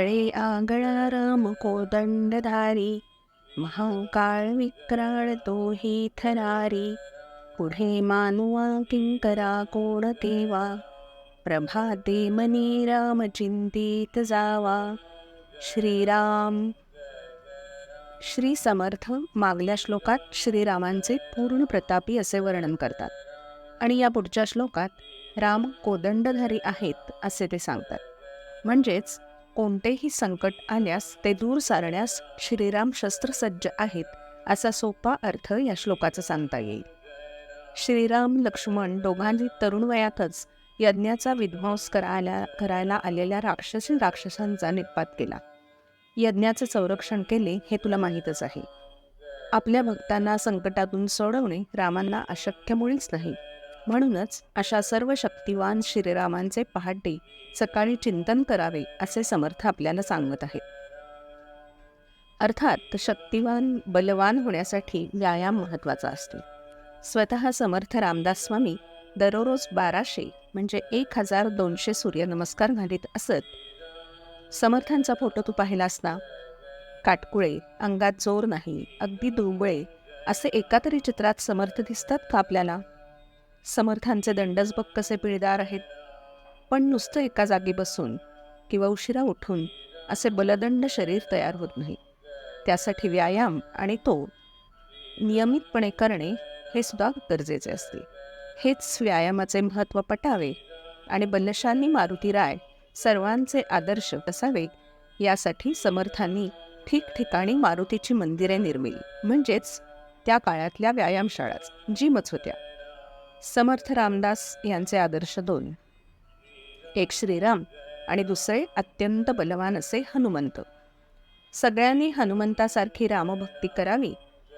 फळे आगळा राम कोदंडधारी महाकाळ विक्राळ तो ही थरारी पुढे मानुवा किंकरा कोण तेवा प्रभाते मनी राम चिंतित जावा. श्रीराम श्री समर्थ मागल्या श्लोकात श्रीरामांचे पूर्ण प्रतापी असे वर्णन करतात. आणि या पुढच्या श्लोकात राम कोदंडधारी आहेत असे ते सांगतात. म्हणजेच कोणतेही संकट आल्यास ते दूर सारण्यास श्रीराम शस्त्रसज्ज आहेत असा सोपा अर्थ या श्लोकाचा सांगता येईल. श्रीराम लक्ष्मण दोघांनी तरुण वयातच यज्ञाचा विध्वंस करायला करायला आलेल्या राक्षसी राक्षसांचा निपात केला. यज्ञाचे संरक्षण केले हे तुला माहीतच आहे. आपल्या भक्तांना संकटातून सोडवणे रामांना अशक्य मुळीच नाही. म्हणूनच अशा सर्व शक्तिवान श्रीरामांचे पहाटे सकाळी चिंतन करावे असे समर्थ आपल्याला सांगत आहेत. अर्थात शक्तिवान बलवान होण्यासाठी व्यायाम महत्त्वाचा असतो. स्वतः समर्थ रामदास स्वामी दररोज बाराशे म्हणजे एक हजार दोनशे सूर्यनमस्कार घालीत असत. समर्थांचा फोटो तू पाहिलास ना काटकुळे अंगात जोर नाही अगदी दुबळे असे एका तरी चित्रात समर्थ दिसतात का आपल्याला? समर्थांचे दंडच बघ कसे पिळदार आहेत? पण नुसतं एका जागी बसून किंवा उशिरा उठून असे बलदंड शरीर तयार होत नाही. त्यासाठी व्यायाम आणि तो नियमितपणे करणे हे सुद्धा गरजेचे असते. हेच व्यायामाचे महत्त्व पटावे आणि बलशाली मारुती राय सर्वांचे आदर्श असावे यासाठी समर्थांनी ठिकठिकाणी मारुतीची मंदिरे निर्मिली. म्हणजेच त्या काळातल्या व्यायामशाळाच जिमच होत्या. समर्थ रामदास यांचे आदर्श दोन. एक श्रीराम आणि दुसरे अत्यंत बलवान असे हनुमंत. सगळ्यांनी हनुमंतासारखी रामभक्ती करावी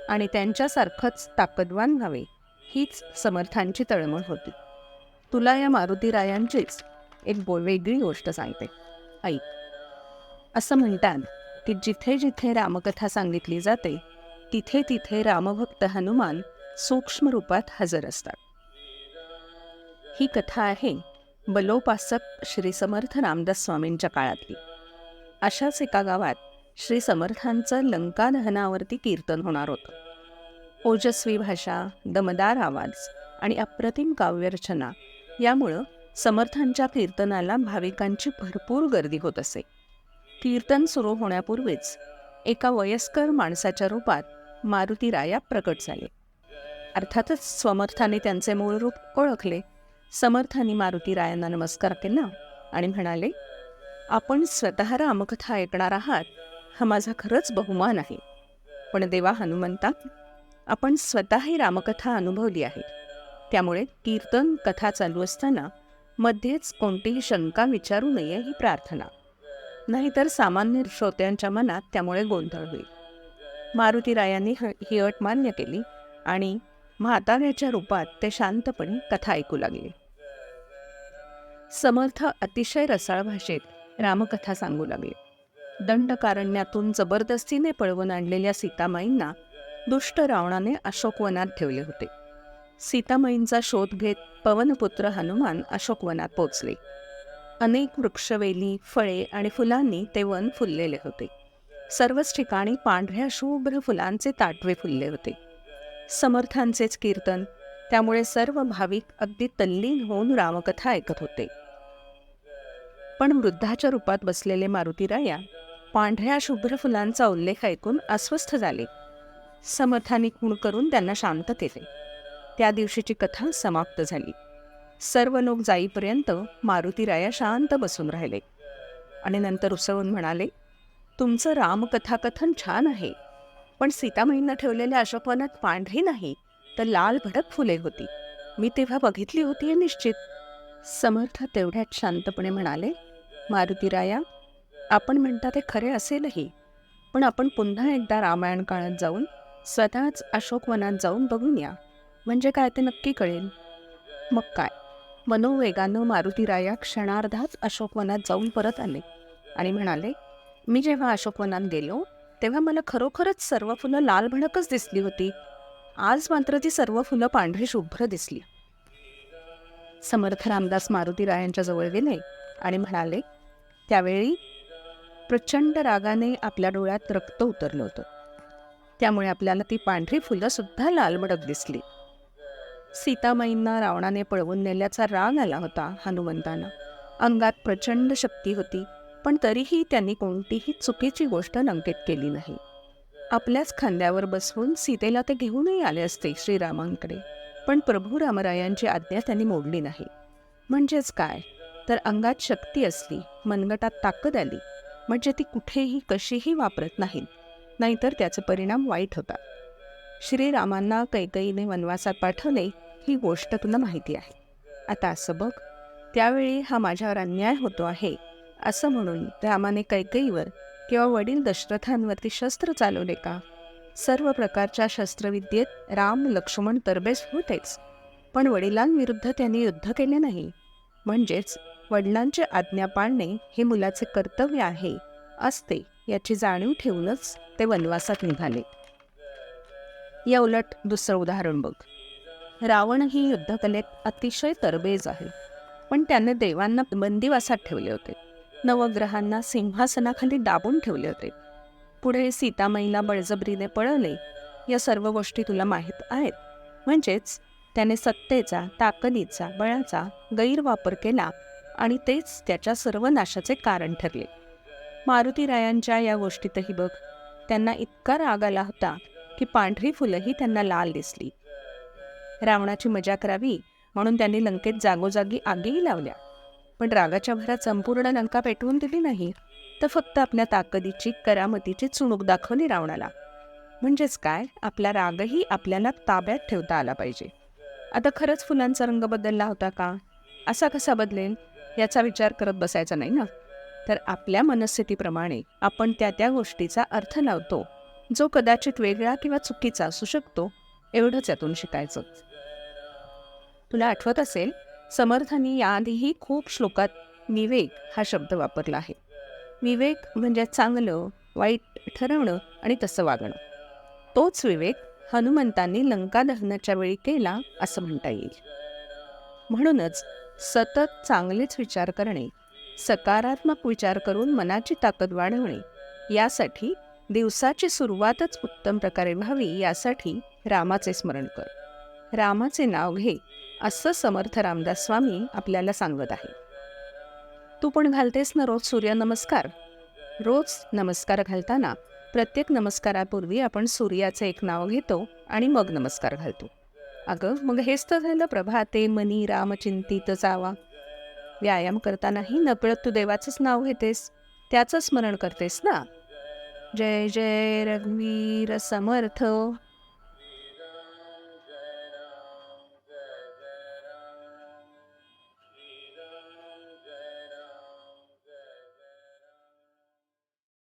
आणि त्यांच्यासारखंच ताकदवान व्हावे हीच समर्थांची तळमळ होती. तुला या मारुती रायांचीच एक बो वेगळी गोष्ट सांगते. ऐक. असं म्हणतात की जिथे जिथे रामकथा सांगितली जाते तिथे तिथे रामभक्त हनुमान सूक्ष्म रूपात हजर असतात. ही कथा आहे बलोपासक श्री समर्थ रामदास स्वामींच्या काळातली. अशाच एका गावात श्री समर्थांचं लंका दहनावरती कीर्तन होणार होतं. ओजस्वी भाषा दमदार आवाज आणि अप्रतिम काव्यरचना यामुळं समर्थांच्या कीर्तनाला भाविकांची भरपूर गर्दी होत असे. कीर्तन सुरू होण्यापूर्वीच एका वयस्कर माणसाच्या रूपात मारुती राया प्रकट झाले. अर्थातच समर्थाने त्यांचे मूळ रूप ओळखले. समर्थानी मारुती रायांना नमस्कार केला आणि म्हणाले आपण स्वतः रामकथा ऐकणार आहात. हा माझा खरंच बहुमान आहे. पण देवा हनुमंता आपण स्वतःही रामकथा अनुभवली आहे. त्यामुळे कीर्तन कथा चालू असताना मध्येच कोणतीही शंका विचारू नये ही प्रार्थना. नाहीतर सामान्य श्रोत्यांच्या मनात त्यामुळे गोंधळ होईल. मारुतीरायांनी ही अट मान्य केली आणि म्हाताऱ्याच्या रूपात ते शांतपणे कथा ऐकू लागले. समर्थ अतिशय रसाळ भाषेत रामकथा सांगू लागले. दंडकारण्यातून जबरदस्तीने पळवून आणलेल्या सीतामाईंना दुष्ट रावणाने अशोकवनात ठेवले होते. सीतामाईंचा शोध घेत पवनपुत्र हनुमान अशोकवनात पोचले अनेक वृक्षवेली फळे आणि फुलांनी ते वन फुललेले होते. सर्वच ठिकाणी पांढऱ्या शुभ्र फुलांचे ताटवे फुलले होते. समर्थांचेच कीर्तन त्यामुळे सर्व भाविक अगदी तल्लीन होऊन रामकथा ऐकत होते. पण वृद्धाच्या रूपात बसलेले मारुतीराया पांढऱ्या शुभ्र फुलांचा उल्लेख ऐकून अस्वस्थ झाले. समर्थानी खूण करून त्यांना शांत केले. त्या दिवशीची कथा समाप्त झाली. सर्व लोक जाईपर्यंत मारुतीराया शांत बसून राहिले. आणि नंतर उसळून म्हणाले तुमचं रामकथाकथन छान आहे. पण सीतामाईंना ठेवलेल्या अशोकवनात पांढरी नाही तर लाल भडक फुले होती. मी तेव्हा बघितली होती निश्चित. समर्थ तेवढ्यात शांतपणे म्हणाले मारुतीराया आपण म्हणता ते खरे असेलही पण आपण पुन्हा एकदा रामायण काळात जाऊन स्वतःच अशोकवनात जाऊन बघून या म्हणजे काय ते नक्की कळेल? मग काय? मनोवेगानं मारुतीराया क्षणार्धात अशोकवनात जाऊन परत आले आणि म्हणाले मी जेव्हा अशोकवनात गेलो तेव्हा मला खरोखरच सर्व फुलं लाल भडकच दिसली होती. आज मात्र ती सर्व फुलं पांढरी शुभ्र दिसली. समर्थ रामदास मारुतीरायांच्या जवळ गेले आणि म्हणाले त्यावेळी प्रचंड रागाने आपल्या डोळ्यात रक्त उतरलं होतं. त्यामुळे आपल्याला ती पांढरी फुलं सुद्धा लालमडक दिसली. सीतामाईंना रावणाने पळवून नेल्याचा राग आला होता हनुमंतांना. अंगात प्रचंड शक्ती होती पण तरीही त्यांनी कोणतीही चुकीची गोष्ट लंकेत केली नाही. आपल्याच खांद्यावर बसवून सीतेला ते घेऊनही आले असते श्रीरामांकडे पण प्रभू रामरायांची आज्ञा त्यांनी मोडली नाही. म्हणजेच काय? तर अंगात शक्ती असली मनगटात ताकद आली म्हणजे ती कुठेही कशीही वापरत नाहीत. नाहीतर त्याचे परिणाम वाईट होतात. श्रीरामांना कैकईने वनवासात पाठवले ही गोष्ट तुला माहिती आहे. आता असं बघ त्यावेळी हा माझ्यावर अन्याय होतो आहे असं म्हणून रामाने कैकईवर किंवा वडील दशरथांवरती शस्त्र चालवले का? सर्व प्रकारच्या शस्त्रविद्येत राम लक्ष्मण तरबेज होतेच पण वडिलांविरुद्ध त्यांनी युद्ध केले नाही. म्हणजेच वडिलांची आज्ञा पाळणे हे मुलाचे कर्तव्य आहे असते याची जाणीव ठेवूनच ते वनवासात निघाले. या उलट दुसरं उदाहरण बघ. रावण ही युद्धकलेत अतिशय तरबेज आहे पण त्याने देवांना बंदिवासात ठेवले होते. नवग्रहांना सिंहासनाखाली दाबून ठेवले होते. पुढे सीतामाईला बळजबरीने पळवले या सर्व गोष्टी तुला माहीत आहेत. म्हणजेच त्याने सत्तेचा ताकदीचा बळाचा गैरवापर केला आणि तेच त्याच्या सर्व नाशाचे कारण ठरले. मारुतीरायांच्या या गोष्टीतही बघ त्यांना इतका राग आला होता की पांढरी फुलंही त्यांना लाल दिसली. रावणाची मजा करावी म्हणून त्यांनी लंकेत जागोजागी आगीही लावल्या. पण रागाच्या भरात संपूर्ण लंका पेटवून दिली नाही तर फक्त आपल्या ताकदीची करामतीची चुणूक दाखवली रावणाला. म्हणजेच काय? आपला रागही आपल्याला ताब्यात ठेवता आला पाहिजे. आता खरंच फुलांचा रंग बदलला होता का? असा कसा बदलेल? याचा विचार करत बसायचा नाही ना? तर आपल्या मनस्थितीप्रमाणे आपण त्या त्या गोष्टीचा अर्थ लावतो जो कदाचित वेगळा किंवा चुकीचा असू शकतो एवढंच यातून शिकायचं. तुला आठवत असेल समर्थांनी याआधीही खूप श्लोकात विवेक हा शब्द वापरला आहे. विवेक म्हणजे चांगलं वाईट ठरवणं आणि तसं वागणं. तोच विवेक हनुमंतांनी लंका दहनाच्या वेळी केला असं म्हणता येईल. म्हणूनच सतत चांगलेच विचार करणे सकारात्मक विचार करून मनाची ताकद वाढवणे यासाठी दिवसाची सुरुवातच उत्तम प्रकारे व्हावी यासाठी रामाचे स्मरण कर. रामाचे नाव घे असं समर्थ रामदास स्वामी आपल्याला सांगत आहे. तू पण घालतेस ना रोज सूर्यनमस्कार? रोज नमस्कार घालताना प्रत्येक नमस्कारापूर्वी आपण सूर्याचं एक नाव घेतो आणि मग नमस्कार घालतो. अगं मग हेच तर झालं प्रभाते मनी रामचिंतित जावा व्यायाम करतानाही नकळत तू देवाचंच नाव घेतेस. त्याचं स्मरण करतेस ना? जय जय रघुवीर समर्थ.